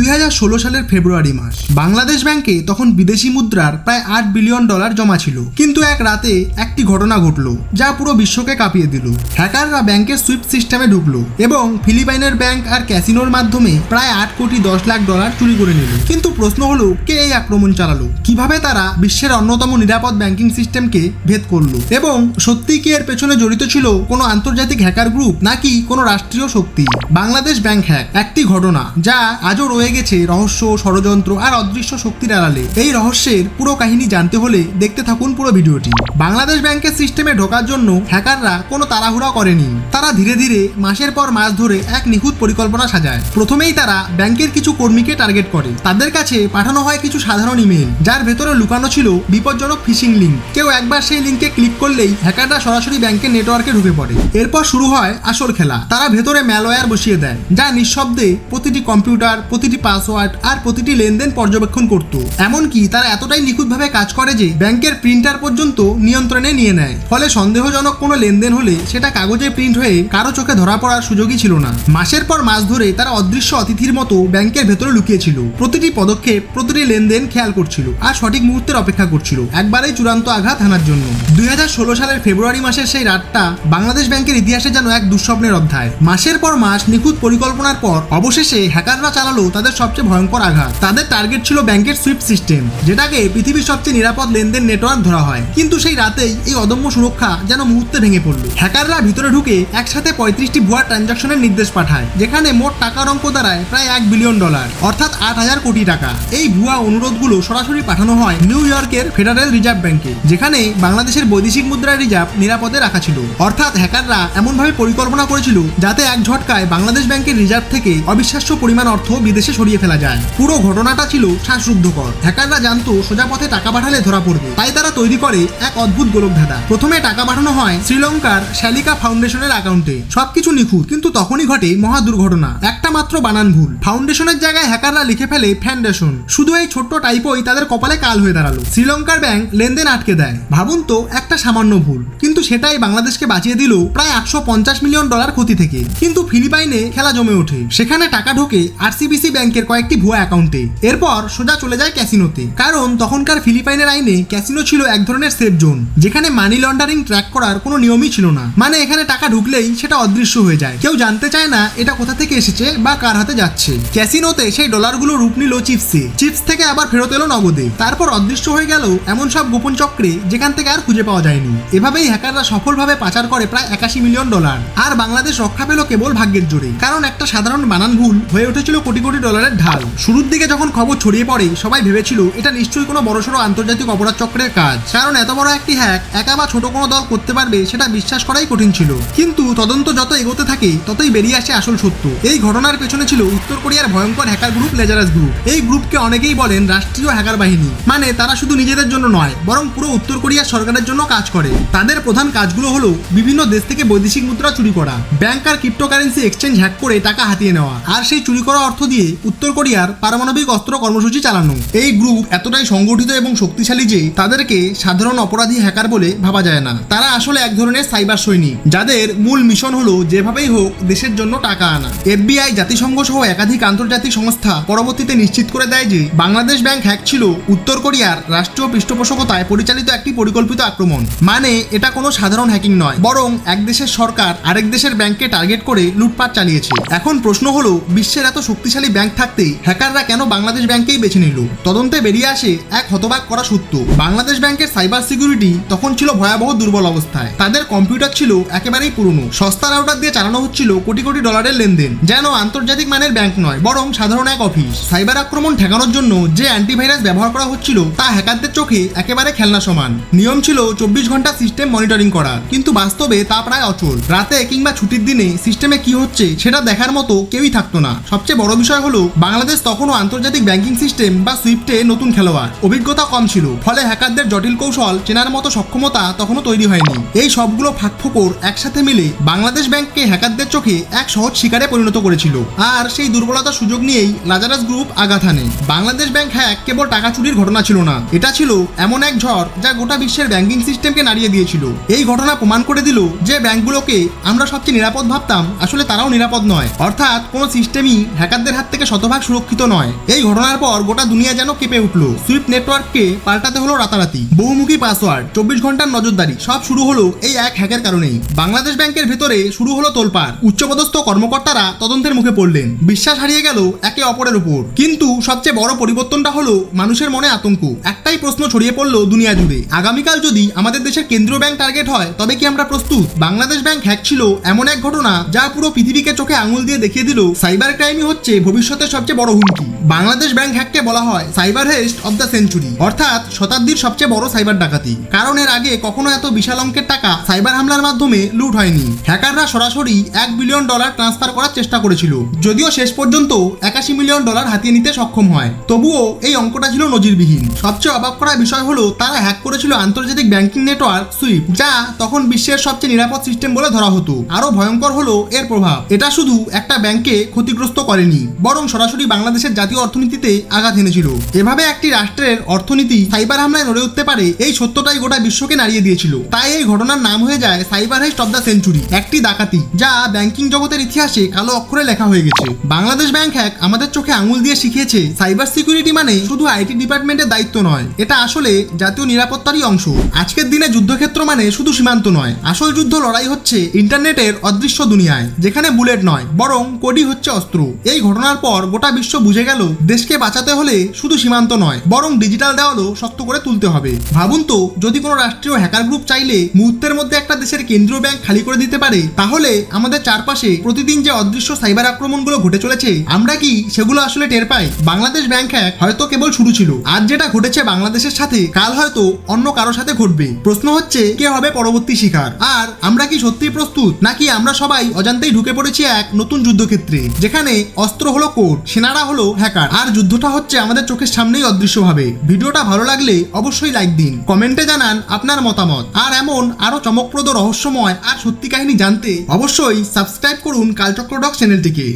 দুই হাজার ষোলো সালের ফেব্রুয়ারি মাস। বাংলাদেশ ব্যাংকে তখন বিদেশি মুদ্রার প্রায় আট বিলিয়ন ডলার জমা ছিল। কিন্তু এক রাতে একটি ঘটনা ঘটলো, যা পুরো বিশ্বকে কাঁপিয়ে দিল। হ্যাকাররা ব্যাংকের সুইফট সিস্টেমে ঢুকলো এবং ফিলিপাইনের ব্যাংক আর ক্যাসিনোর মাধ্যমে প্রায় আট কোটি দশ লাখ ডলার চুরি করে নিল। কিন্তু প্রশ্ন হলো, কে এই আক্রমণ চালালো? কীভাবে তারা বিশ্বের অন্যতম নিরাপদ ব্যাংকিং সিস্টেমকে ভেদ করল? এবং সত্যি কি এর পেছনে জড়িত ছিল কোনো আন্তর্জাতিক হ্যাকার গ্রুপ, নাকি কোনো রাষ্ট্রীয় শক্তি? বাংলাদেশ ব্যাংক হ্যাক, একটি ঘটনা, যা আজও রয়ে গেছে রহস্য, ষড়যন্ত্র আর অদৃশ্য শক্তির আড়ালে। এই রহস্যের পুরো কাহিনী জানতে হলে দেখতে থাকুন পুরো ভিডিওটি। বাংলাদেশ ব্যাংকের সিস্টেমে ঢোকার জন্য হ্যাকাররা কোনো তাড়াহুড়া করেনি। তারা ধীরে ধীরে মাসের পর মাস ধরে এক নিখুঁত পরিকল্পনা সাজায়। প্রথমেই তারা ব্যাংকের কিছু কর্মীকে টার্গেট করে। তাদের কাছে পাঠানো হয় কিছু সাধারণ ইমেল, যার ভেতরে লুকানো ছিল বিপজ্জনক ফিশিং লিঙ্ক। কেউ একবার সেই লিঙ্কে ক্লিক করলেই হ্যাকাররা সরাসরি ব্যাংকের নেটওয়ার্কে ঢুকে পড়ে। এরপর শুরু হয় আসল খেলা। তারা ভেতরে ম্যালওয়্যার বসিয়ে দেয়, যা নিঃশব্দে প্রতিটি কম্পিউটার, প্রতিটি পাসওয়ার্ড আর প্রতিটি লেনদেন পর্যবেক্ষণ করত। এমনকি তারা এতটাই নিখুঁতভাবে কাজ করে যে ব্যাংকের প্রিন্টার পর্যন্ত নিয়ন্ত্রণে নিয়ে নেয়। ফলে সন্দেহজনক কোনো লেনদেন হলে সেটা কাগজে প্রিন্ট হয়ে কারও চোখে ধরা পড়ার সুযোগই ছিল না। মাসের পর মাস ধরে তারা অদৃশ্য অতিথির মতো ব্যাংকের ভেতরে লুকিয়েছিল। প্রতিটি পদক্ষেপ, প্রতিটি লেনদেন খেয়াল করছিল আর সঠিক মুহূর্তের অপেক্ষা করছিল। একবারেই চূড়ান্ত আঘাত হানার জন্য। দুই হাজার ষোলো সালের ফেব্রুয়ারি মাসের সেই রাতটা বাংলাদেশ ব্যাংকের ইতিহাসে যেন এক দুঃস্বপ্নের অধ্যায়। মাসের পর মাস নিখুঁত পরিকল্পনার পর অবশেষে হ্যাকাররা চালালো তাদের সবচেয়ে ভয়ঙ্কর আঘাত। তাদের টার্গেট ছিল ব্যাংকের সুইফট সিস্টেম যেটাকে পৃথিবীর সবচেয়ে নিরাপদ লেনদেন নেটওয়ার্ক ধরা হয়। কিন্তু সেই রাতেই এই অদম্য সুরক্ষা যেন মুহূর্তে ভেঙে পড়ল। হ্যাকাররা ভিতরে ঢুকে একসাথে পঁয়ত্রিশটি ভুয়া ট্রানজাকশনের নির্দেশ পাঠায়, যেখানে মোট টাকার অঙ্ক দাঁড়ায় প্রায় এক বিলিয়ন ডলার অর্থাৎ আট হাজার কোটি টাকা। এই ভুয়া অনুরোধগুলো সরাসরি পাঠানো হয় নিউ ইয়র্কের ফেডারেল রিজার্ভ ব্যাংকে যেখানে বাংলাদেশের বৈদেশিক মুদ্রা রিজার্ভ নিরাপদে রাখা ছিল। অর্থাৎ হ্যাকাররা এমনভাবে পরিকল্পনা করেছিল যাতে এক ঝটকায় বাংলাদেশ ব্যাংকের রিজার্ভ থেকে অবিশ্বাস্য পরিমাণ অর্থ বিদেশে সরিয়ে ফেলা যায়। পুরো ঘটনাটা ছিল শ্বাসরুদ্ধকর। হ্যাকাররা জানতো সোজা পথে টাকা পাঠালে ধরা পড়বে। তাই তারা তৈরি করে এক অদ্ভুত গোলকধাঁধা। প্রথমে টাকা পাঠানো হয় শ্রীলঙ্কার শ্যালিকা ফাউন্ডেশনের অ্যাকাউন্টে। সবকিছু নিখুঁত, কিন্তু তখনই ঘটে মহা দুর্ঘটনা। একটা মাত্র বানান ভুল। ফাউন্ডেশনের জায়গায় হ্যাকাররা লিখে ফেলে ফ্যান্ডেশন শুধু এই ছোট্ট টাইপই তাদের কপালে কাল হয়ে দাঁড়াল। শ্রীলঙ্কার ব্যাংক লেনদেন আটকে দেয়। ভাবুন তো, একটা সামান্য ভুল। কিন্তু সেটাই বাংলাদেশকে বাঁচিয়ে দিল প্রায় একশো পঞ্চাশ মিলিয়ন ডলার ক্ষতি থেকে। কিন্তু ফিলিপাইনে খেলা জমে ওঠে। সেখানে টাকা ঢোকে আরসিবিসি ব্যাংকের কয়েকটি ভুয়া অ্যাকাউন্টে। এরপর সোজা চলে যায় ক্যাসিনোতে। কারণ তখনকার ফিলিপাইনের আইনে ক্যাসিনো ছিল এক ধরনের সেফ জোন, যেখানে মানি লন্ডারিং ট্র্যাক করার কোনো নিয়মই ছিল না। মানে এখানে টাকা ঢুকলেই সেটা অদৃশ্য হয়ে যায়। কেউ জানতে চায় না এটা কোথা থেকে এসেছে বা কার হাতে যাচ্ছে। ক্যাসিনোতে সেই ডলারগুলো রূপ নিল চিপসে। চিপস থেকে আবার ফেরত এলো নগদে। তারপর অদৃশ্য হয়ে গেল এমন সব গোপন চক্রে, যেখান থেকে আর খুঁজে পাওয়া যায়নি। এভাবেই হ্যাকাররা সফলভাবে পাচার করে প্রায় একাশি মিলিয়ন ডলার। আর বাংলাদেশ রক্ষা পেল কেবল ভাগ্যের জোরে। কারণ একটা সাধারণ বানান ভুল হয়ে উঠেছিল কোটি কোটি ডলারের ঢাল। শুরুর দিকে যখন খবর ছড়িয়ে পড়ে, সবাই ভেবেছিল, এটা নিশ্চয়ই কোনো বড়সড় আন্তর্জাতিক অপরাধ চক্রের কাজ। কারণ এত বড় একটি হ্যাক একা বা ছোট কোনো দল করতে পারবে, সেটা বিশ্বাস করাই কঠিন ছিল। কিন্তু তদন্ত যত এগোতে থাকে, ততই বেরিয়ে আসে আসল সত্য। এই ঘটনার পেছনে ছিল উত্তর কোরিয়ার ভয়ঙ্কর হ্যাকার গ্রুপ লেজারাস গ্রুপ এই গ্রুপকে অনেকেই বলেন রাষ্ট্রীয় হ্যাকার বাহিনী। মানে তারা শুধু নিজেদের জন্য নয়, বরং পুরো উত্তর কোরিয়ার সরকারের জন্য কাজ করে। তাদের প্রধান কাজগুলো হলো বিভিন্ন দেশ থেকে বৈদেশিক মুদ্রা চুরি করা, ব্যাংক আর ক্রিপ্টোকারেন্সি এক্সচেঞ্জ হ্যাক করে টাকা হাতিয়ে নেওয়া, আর সেই চুরি করা অর্থ দিয়ে উত্তর কোরিয়ার পারমাণবিক অস্ত্র কর্মসূচি চালানো। এই গ্রুপ এতটাই সংগঠিত এবং শক্তিশালী যে তাদেরকে সাধারণ অপরাধী হ্যাকার বলে ভাবা যায় না। তারা আসলে এক ধরনের সাইবার সৈনিক, যাদের মূল মিশন হলো যেভাবেই হোক দেশের জন্য টাকা আনা। এফবিআই, জাতিসংঘ সহ একাধিক আন্তর্জাতিক সংস্থা পরবর্তীতে নিশ্চিত করে দেয় যে বাংলাদেশ ব্যাংক হ্যাক ছিল উত্তর কোরিয়ার রাষ্ট্রীয় পৃষ্ঠপোষকতায় পরিচালিত একটি পরিকল্পিত আক্রমণ। মানে এটা কোনো সাধারণ হ্যাকিং নয়, বরং এক দেশের সরকার আরেক দেশের ব্যাংককে টার্গেট করে লুটপাট চালিয়েছে। এখন প্রশ্ন হলো, বিশ্বের এত শক্তিশালী ব্যাংক থাকতে হ্যাকাররা কেন বাংলাদেশ ব্যাংকেই বেছে নিল? তদন্তে বেরিয়ে আসে এক হতবাক করা সত্য বাংলাদেশ ব্যাংকের সাইবার সিকিউরিটি তখন ছিল ভয়াবহ দুর্বল অবস্থায়। তাদের কম্পিউটার ছিল একেবারেই পুরনো। সস্তা রাউটার দিয়ে চালানো হচ্ছিল কোটি কোটি ডলারের লেনদেন, যেন আন্তর্জাতিক মানের ব্যাংক নয়, বরং সাধারণ এক অফিস। সাইবার আক্রমণ ঠেকানোর জন্য যে অ্যান্টিভাইরাস ব্যবহার করা হচ্ছিল, তা হ্যাকারদের চোখে একেবারে খেলনা সমান। নিয়ম ছিল চব্বিশ ঘণ্টা সিস্টেম মনিটরিং করার কিন্তু বাস্তবে তা প্রায় অচল। রাতে কিংবা ছুটির দিনে সিস্টেমে কি হচ্ছে, সেটা দেখার মতো কেউই থাকতো না। সবচেয়ে বড় বিষয় হলো বাংলাদেশ তখনও আন্তর্জাতিক ব্যাংকিং সিস্টেম বা সুইফটে নতুন খেলোয়াড়। অভিজ্ঞতা কম ছিল, ফলে হ্যাকারদের জটিল কৌশল, চেনার মতো সক্ষমতা তখনও তৈরি হয়নি। এই সবগুলো ফাঁকফোকর একসাথে মিলে বাংলাদেশ ব্যাংককে হ্যাকারদের চোখে এক সহজ শিকারে পরিণত করেছিল। আর সেই দুর্বলতার সুযোগ নিয়েই লাজারাস গ্রুপ হানে। বাংলাদেশ ব্যাংক হ্যাক কেবল টাকা চুরির ঘটনা ছিল না। এটা ছিল এমন এক ঝড় যা গোটা বিশ্বের ব্যাংকিং সিস্টেমকে নাড়িয়ে দিয়েছিল। এই ঘটনা প্রমাণ করে দিল যে ব্যাংকগুলোকে আমরা সবচেয়ে নিরাপদ ভাবতাম, আসলে তারাও নিরাপদ নয়। অর্থাৎ কোনো সিস্টেমই হ্যাকারদের হাত থেকে শতভাগ সুরক্ষিত নয়। এই ঘটনার পর গোটা দুনিয়া যেন কেঁপে উঠল। সুইফট নেটওয়ার্ককে পাল্টাতে হলো রাতারাতি। বহুমুখী পাসওয়ার্ড চব্বিশ ঘণ্টার নজরদারি, সব শুরু হলো এই এক হ্যাকের কারণেই। বাংলাদেশ ব্যাংকের ভেতরে শুরু হলো তোলপাড়। উচ্চপদস্থ কর্মকর্তারা তদন্তের মুখে পড়লেন। বিশ্বাস হারিয়ে গেল একে অপরের উপর। কিন্তু সবচেয়ে বড় পরিবর্তনটা হলো মানুষের মনে আতঙ্ক। একটাই প্রশ্ন ছড়িয়ে পড়ল দুনিয়া জুড়ে। আগামীকাল যদি আমাদের দেশের কেন্দ্রীয় ব্যাংক টার্গেট হয়, তবে কি আমরা প্রস্তুত? বাংলাদেশ ব্যাংক হ্যাক ছিল এমন এক ঘটনা যা পুরো পৃথিবীকে চোখে আঙুল দিয়ে দেখিয়ে দিল, সাইবার ক্রাইমই হচ্ছে ভবিষ্যতের সবচেয়ে বড় হুমকি। বাংলাদেশ ব্যাংক হ্যাককে বলা হয় cyber heist of the century. অর্থাৎ শতাব্দীর সবচেয়ে বড় সাইবার ডাকাতি। কারণ এর আগে কখনো এত বিশাল অঙ্কের টাকা সাইবার হামলার মাধ্যমে লুট হয়নি। হ্যাকাররা সরাসরি এক বিলিয়ন ডলার ট্রান্সফার করার চেষ্টা করেছিল। যদিও শেষ পর্যন্ত একাশি মিলিয়ন ডলার হাতিয়ে নিতে সক্ষম হয়। তবুও এই অঙ্কটা ছিল নজিরবিহীন। সবচেয়ে অবাক করা বিষয় হলো, তারা হ্যাক করেছিল আন্তর্জাতিক ব্যাংকিং নেটওয়ার্ক সুইফট, যা তখন বিশ্বের সবচেয়ে নিরাপদ সিস্টেম বলে ধরা হতো। আরও ভয়ঙ্কর হলো এর প্রভাব। এটা শুধু একটা ব্যাংকে ক্ষতিগ্রস্ত করেনি, বরং সরাসরি বাংলাদেশের জাতীয় অর্থনীতিতে আঘাত এনেছিল। এভাবে একটি রাষ্ট্রের অর্থনীতি সাইবার হামলায় নড়ে উঠতে পারে, এই সত্যটাই গোটা বিশ্বকে নাড়িয়ে দিয়েছিল। তাই এই ঘটনার নাম হয়ে যায় cyber heist of the century একটি ডাকাতি, যা ব্যাংকিং জগতের ইতিহাসে কালো অক্ষরে লেখা হয়ে গেছে। বাংলাদেশ ব্যাংক হ্যাক আমাদের চোখে আঙুল দিয়ে শিখিয়েছে সাইবার সিকিউরিটি মানে শুধু আইটি ডিপার্টমেন্টের দায়িত্ব নয়, এটা আসলে জাতীয় নিরাপত্তারই অংশ। আজকের দিনে যুদ্ধক্ষেত্র মানে শুধু সীমান্ত নয়, আসল যুদ্ধ লড়াই হচ্ছে ইন্টারনেটের অদৃশ্য দুনিয়ায়, যেখানে বুলেট নয়, বরং কোডি হচ্ছে অস্ত্র। এই ঘটনার পর গোটা বিশ্ব বুঝে গেল, দেশকে বাঁচাতে হলে শুধু সীমান্ত নয়, বরং ডিজিটাল দেওয়ালও শক্ত করে তুলতে হবে। ভাবুন তো, যদি কোনো রাষ্ট্রীয় হ্যাকার গ্রুপ চাইলে মুহূর্তের মধ্যে একটা দেশের কেন্দ্রীয় ব্যাংক খালি করে দিতে পারে, তাহলে আমাদের চারপাশে প্রতিদিন যে অদৃশ্য সাইবার আক্রমণগুলো ঘটে চলেছে, আমরা কি সেগুলো আসলে টের পাই? বাংলাদেশ ব্যাংক হ্যাক হয়তো কেবল শুরু ছিল, আজ যেটা ঘটেছে বাংলাদেশের সাথে কাল হয়তো অন্য কারোর সাথে ঘটবে। প্রশ্ন হচ্ছে, কে হবে পরবর্তী শিকার? আর আমরা কি সত্যিই প্রস্তুত, নাকি আমরা সবাই অজান্তেই ঢুকে পড়েছি এক নতুন যুদ্ধক্ষেত্রে, যেখানে অস্ত্র হলো কোড সেনারা হলো হ্যাকার আর যুদ্ধটা হচ্ছে আমাদের চোখের সামনেই অদৃশ্যভাবে। ভিডিওটা ভালো লাগলে অবশ্যই লাইক দিন। কমেন্টে জানান আপনার মতামত। আর এমন আরও চমকপ্রদ রহস্যময় আর সত্যি কাহিনী জানতে অবশ্যই সাবস্ক্রাইব করুন কালচক্র ডক চ্যানেলটিকে